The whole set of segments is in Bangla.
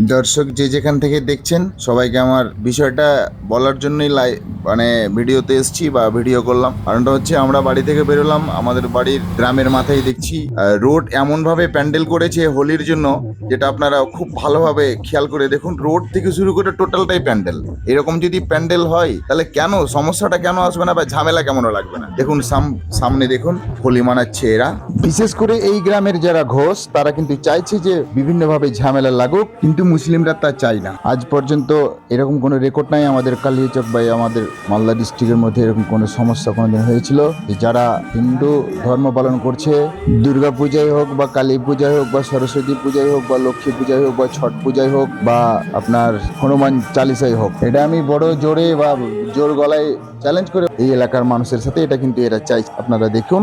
দর্শক যে যেখান থেকে দেখছেন, সবাইকে আমার বিষয়টা বলার জন্যই লাই মানে ভিডিওতে এসেছি বা ভিডিও করলাম। কারণটা হচ্ছে আমরা বাড়ি থেকে বেরোলাম, আমাদের বাড়ির গ্রামের মাথায় দেখছি রোড এমন ভাবে প্যান্ডেল করেছে হোলির জন্য, যেটা আপনারা খুব ভালোভাবে খেয়াল করে দেখুন, রোড থেকে শুরু করে টোটালটাই প্যান্ডেল। এরকম যদি প্যান্ডেল হয়, তাহলে কেন, সমস্যাটা কেন আসবে না বা ঝামেলা কেমন লাগবে না? দেখুন, সাম- সামনে দেখুন, হোলি মানাচ্ছে এরা। বিশেষ করে এই গ্রামের যারা ঘোষ, তারা কিন্তু চাইছে যে বিভিন্নভাবে ঝামেলা লাগুক, কিন্তু মুসলিমরা তা চায় না। আজ পর্যন্ত এরকম কোনো রেকর্ড নাই আমাদের কালিয়াচক বা আমাদের মালদা ডিস্ট্রিক্টের মধ্যে এরকম কোনো সমস্যা কোনোদিন হয়েছিল? যে যারা হিন্দু ধর্ম পালন করছে, দুর্গা পূজাই হোক বা কালী পূজাই হোক বা সরস্বতী পূজাই হোক বা লক্ষ্মী পূজাই হোক বা ছট পূজাই হোক বা আপনার হনুমান চালিসাই হোক, এটা আমি বড় জোরে বা জোর গলায় চ্যালেঞ্জ করে এই এলাকার মানুষের সাথে এটা কিন্তু এরা চাই আপনারা দেখুন।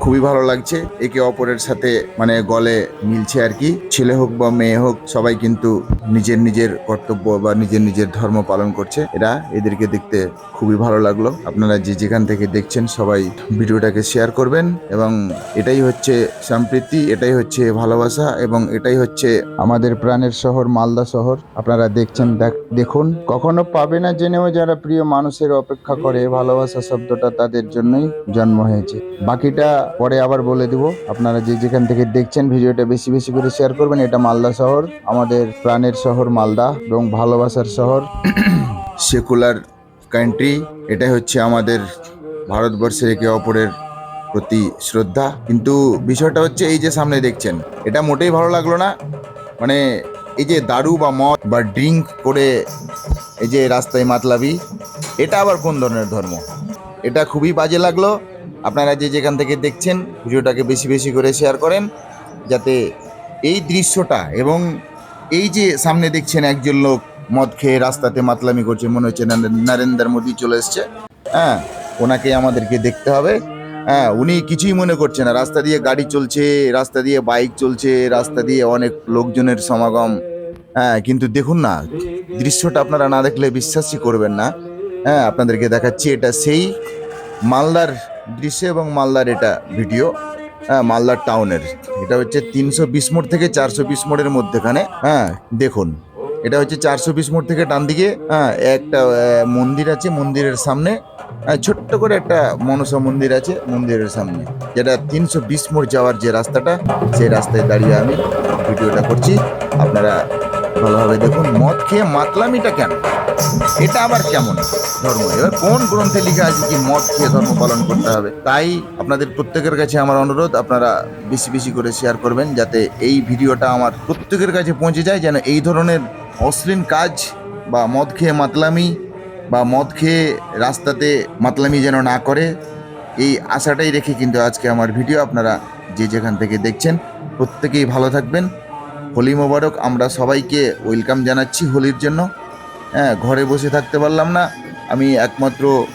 খুবই ভালো লাগছে। একে অপরের সাথে মানে গলে মিলছে আর কি। ছেলে হোক বা মেয়ে হোক, সবাই কিন্তু নিজের নিজের কর্তব্য বা নিজের নিজের ধর্ম পালন করছে। এরা এদেরকে দেখতে খুবই ভালো লাগল। আপনারা যে যেখান থেকে দেখছেন, সবাই ভিডিওটাকে শেয়ার করবেন এবং এটাই হচ্ছে সম্প্রীতি, এটাই হচ্ছে ভালোবাসা এবং এটাই হচ্ছে আমাদের প্রাণের শহর, মালদা শহর। আপনারা দেখছেন, দেখ- দেখুন। কখনো পাবে না জেনেও যারা প্রিয় মানুষের অপেক্ষা করে, ভালোবাসা শব্দটা তাদের জন্যই জন্ম হয়েছে। বাকিটা পরে আবার বলে দিব, আপনারা যে যেখান থেকে দেখছেন ভিডিওটা বেশি বেশি করে শেয়ার করবেন, এটা মালদা শহর, আমাদের প্রাণের শহর মালদা এবং ভালোবাসার শহর। সেকুলার কান্ট্রি এটাই হচ্ছে আমাদের ভারতবর্ষের একে অপরের প্রতি শ্রদ্ধা। কিন্তু বিষয়টা হচ্ছে এই যে সামনে দেখছেন, এটা মোটেই ভালো লাগল না। মানে এই যে দারু বা মদ বা ড্রিঙ্ক করে এই যে রাস্তায় মাতলাবি, এটা আবার কোন ধরনের ধর্ম? এটা খুবই বাজে লাগল। আপনারা যে যেখান থেকে দেখছেন, ভিডিওটাকে বেশি বেশি করে শেয়ার করেন, যাতে এই দৃশ্যটা এবং এই যে সামনে দেখছেন একজন লোক মদ খেয়ে রাস্তাতে মাতলামি করছে, মনে হচ্ছে নরেন- নরেন্দ্র মোদী চলে এসছে। হ্যাঁ ওনাকে আমাদেরকে দেখতে হবে। হ্যাঁ উনি কিছুই মনে করছে না। রাস্তা দিয়ে গাড়ি চলছে, রাস্তা দিয়ে বাইক চলছে, রাস্তা দিয়ে অনেক লোকজনের সমাগম। হ্যাঁ কিন্তু দেখুন না, দৃশ্যটা আপনারা না দেখলে বিশ্বাসই করবেন না। হ্যাঁ আপনাদেরকে দেখাচ্ছি, এটা সেই মালদার দৃশ্য এবং মালদার এটা ভিডিও হ্যাঁ মালদার টাউনের। এটা হচ্ছে তিনশো বিশ মোড় থেকে চারশো বিশ মোড়ের মধ্যেখানে হ্যাঁ দেখুন। এটা হচ্ছে চারশো বিশ মোড় থেকে ডান দিকে হ্যাঁ একটা মন্দির আছে মন্দিরের সামনে হ্যাঁ, ছোট্ট করে একটা মনসা মন্দির আছে মন্দিরের সামনে। যেটা তিনশো বিশ মোড় যাওয়ার যে রাস্তাটা সেই রাস্তায় দাঁড়িয়ে আমি ভিডিওটা করছি। আপনারা ভালোভাবে দেখুন, মদ খেয়ে মাতলামিটা কেন? এটা আবার কেমন ধর্ম? এবার কোন গ্রন্থে লেখা আছে কি মদ খেয়ে ধর্ম পালন করতে হবে? তাই আপনাদের প্রত্যেকের কাছে আমার অনুরোধ, আপনারা বেশি বেশি করে শেয়ার করবেন যাতে এই ভিডিওটা আমার প্রত্যেকের কাছে পৌঁছে যায় যেন এই ধরনের অশ্লীল কাজ বা মদ খেয়ে মাতলামি বা মদ খেয়ে রাস্তাতে মাতলামি যেন না করে, এই আশাটাই রেখে কিন্তু আজকে আমার ভিডিও আপনারা যে যেখান থেকে দেখছেন, প্রত্যেকেই ভালো থাকবেন। হোলি মোবারক, আমরা সবাইকে ওয়েলকাম জানাচ্ছি হোলির জন্য। হ্যাঁ ঘরে বসে থাকতে পারলাম না। আমি একমাত্র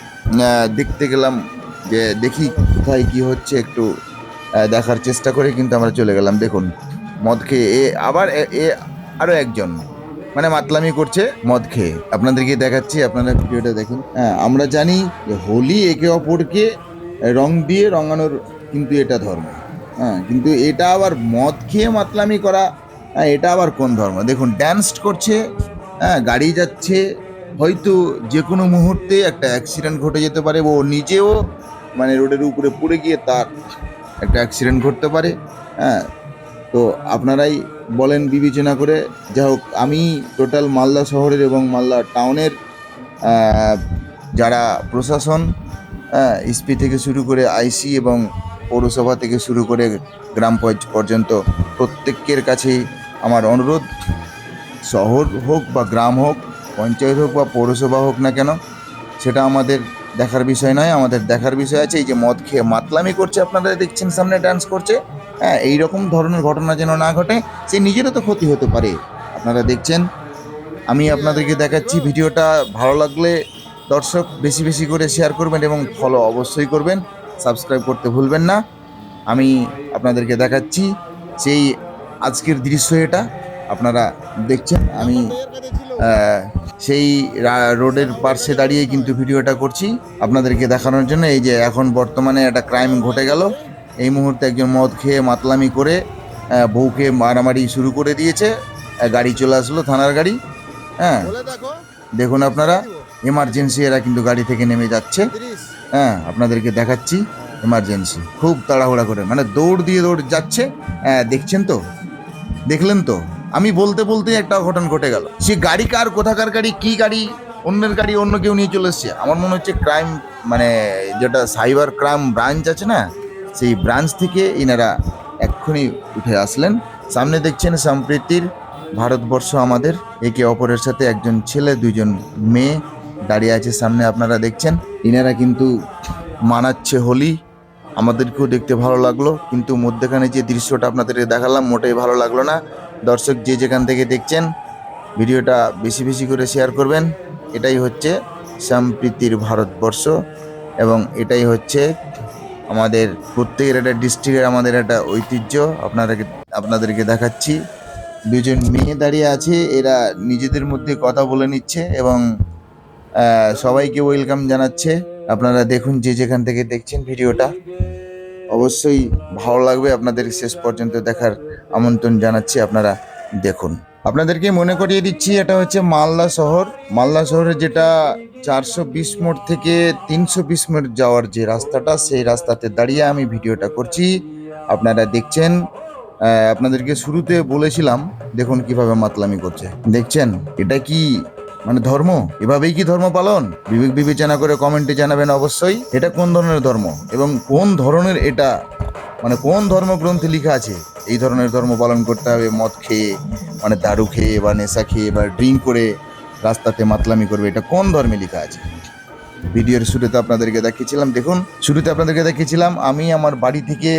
দেখতে গেলাম যে দেখি কোথায় কি হচ্ছে, একটু দেখার চেষ্টা করে কিন্তু আমরা চলে গেলাম। দেখুন, মদ খেয়ে, এ আবার এ- আরও একজন মানে মাতলামি করছে মদ খেয়ে। আপনাদেরকে দেখাচ্ছি, আপনারা ভিডিওটা দেখুন। হ্যাঁ আমরা জানি যে হোলি একে অপরকে রং দিয়ে রঙানোর কিন্তু এটা ধর্ম। হ্যাঁ কিন্তু এটা আবার মদ খেয়ে মাতলামি করা হ্যাঁ এটা আবার কোন ধর্ম? দেখুন ড্যান্স করছে হ্যাঁ গাড়ি যাচ্ছে, হয়তো যে কোনো মুহূর্তে একটা অ্যাক্সিডেন্ট ঘটে যেতে পারে, ও নিজেও মানে রোডের উপরে পড়ে গিয়ে তার একটা অ্যাক্সিডেন্ট ঘটতে পারে হ্যাঁ। তো আপনারাই বলেন বিবেচনা করে, যাই হোক, আমি টোটাল মালদা শহরের এবং মালদা টাউনের যারা প্রশাসন এসপি থেকে শুরু করে আইসি এবং পৌরসভা থেকে শুরু করে গ্রাম পর্য- পর্যন্ত প্রত্যেকের কাছেই আমার অনুরোধ, শহর হোক বা গ্রাম হোক, পঞ্চায়েত হোক বা পৌরসভা হোক না কেন, সেটা আমাদের দেখার বিষয় নয়, আমাদের দেখার বিষয় আছে, এই যে মদ খেয়ে মাতলামি করছে আপনারা, দেখছেন সামনে ডান্স করছে। হ্যাঁ এই রকম ধরনের ঘটনা যেন না ঘটে, সে নিজেরও তো ক্ষতি হতে পারে। আপনারা দেখছেন, আমি আপনাদেরকে দেখাচ্ছি ভিডিওটা, ভালো লাগলে দর্শক বেশি বেশি করে শেয়ার করবেন এবং ফলো অবশ্যই করবেন সাবস্ক্রাইব করতে ভুলবেন না। আমি আপনাদেরকে দেখাচ্ছি, সেই আজকের দৃশ্য এটা। আপনারা দেখছেন আমি সেই রোডের পার্শ্বে দাঁড়িয়ে কিন্তু ভিডিওটা করছি আপনাদেরকে দেখানোর জন্য। এই যে এখন বর্তমানে একটা ক্রাইম ঘটে গেল। এই মুহূর্তে একজন মদ খেয়ে মাতলামি করে বউকে মারামারি শুরু করে দিয়েছে। গাড়ি চলে আসলো থানার গাড়ি হ্যাঁ। দেখুন আপনারা এমার্জেন্সি এরা কিন্তু গাড়ি থেকে নেমে যাচ্ছে। হ্যাঁ আপনাদেরকে দেখাচ্ছি এমার্জেন্সি খুব তাড়াহুড়া করে মানে দৌড় দিয়ে দৌড় যাচ্ছে। হ্যাঁ দেখছেন তো? দেখলেন তো? আমি বলতে বলতে একটা অঘটন ঘটে গেল। সে গাড়ি কার, কোথাকার গাড়ি, কি গাড়ি, অন্যের গাড়ি, অন্য কেউ নিয়ে চলে এসছে। আমার মনে হচ্ছে ক্রাইম মানে যেটা সাইবার ক্রাইম ব্রাঞ্চ আছে না, সেই ব্রাঞ্চ থেকে ইনারা এক্ষুনি উঠে আসলেন। সামনে দেখছেন সম্প্রীতির ভারতবর্ষ আমাদের। একে অপরের সাথে একজন ছেলে দুজন মেয়ে দাঁড়িয়ে আছে সামনে, আপনারা দেখছেন। ইনারা কিন্তু মানাচ্ছে হোলি। আমাদেরকেও দেখতে ভালো লাগল, কিন্তু মধ্যেখানে যে দৃশ্যটা আপনাদেরকে দেখালাম মোটেই ভালো লাগল না। দর্শক যে যেখান থেকে দেখছেন, ভিডিওটা বেশি বেশি করে শেয়ার করবেন। এটাই হচ্ছে সম্প্রীতির ভারতবর্ষ এবং এটাই হচ্ছে আমাদের প্রত্যেকের একটা ডিস্ট্রিক্টের আমাদের একটা ঐতিহ্য। আপনাদেরকে আপনাদেরকে দেখাচ্ছি। দুজন মেয়ে দাঁড়িয়ে আছে, এরা নিজেদের মধ্যে কথা বলে নিচ্ছে এবং সবাইকে ওয়েলকাম জানাচ্ছে। আপনারা দেখুন যে যেখান থেকে দেখছেন ভিডিওটা। অবশ্যই ভালো লাগবে আপনাদের শেষ পর্যন্ত দেখার আমন্ত্রণ জানাচ্ছি আপনারা দেখুন। আপনাদেরকে মনে করিয়ে দিচ্ছি, এটা হচ্ছে মালদা শহর। মালদা শহরে যেটা চারশো বিশ মোড় থেকে তিনশো বিশ মোড় যাওয়ার যে রাস্তাটা, সেই রাস্তাতে দাঁড়িয়ে আমি ভিডিওটা করছি। আপনারা দেখছেন আপনাদেরকে শুরুতে বলেছিলাম, দেখুন কীভাবে মাতলামি করছে। দেখছেন, এটা কি মানে ধর্ম? এভাবেই কি ধর্ম পালন? বিবেক বিবেচনা করে কমেন্টে জানাবেন অবশ্যই। এটা কোন ধরনের ধর্ম? এবং কোন ধরনের এটা? মানে কোন ধর্মগ্রন্থে লেখা আছে? এই ধরনের ধর্ম পালন করতে হবে, মদ খেয়ে মানে দারু খেয়ে বা নেশা খেয়ে বা ড্রিঙ্ক করে রাস্তাতে মাতলামি করবে, এটা কোন ধর্মে লেখা আছে? ভিডিওর শুরুতে আপনাদেরকে দেখিয়েছিলাম, দেখুন, শুরুতে আপনাদেরকে দেখিয়েছিলাম, আমি আমার বাড়ি থেকে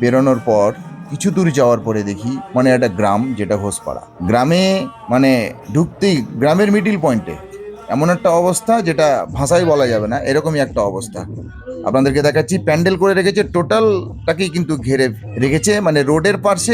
বেরোনোর পর কিছু দূর যাওয়ার পরে দেখি মানে একটা গ্রাম যেটা হোসপাড়া গ্রামে মানে ঢুকতেই, গ্রামের মিডিল পয়েন্টে এমন একটা অবস্থা যেটা ভাষায় বলা যাবে না, এরকমই একটা অবস্থা। আপনাদেরকে দেখাচ্ছি, প্যান্ডেল করে রেখেছে, টোটালটাকেই কিন্তু ঘেরে রেখেছে মানে রোডের পাশে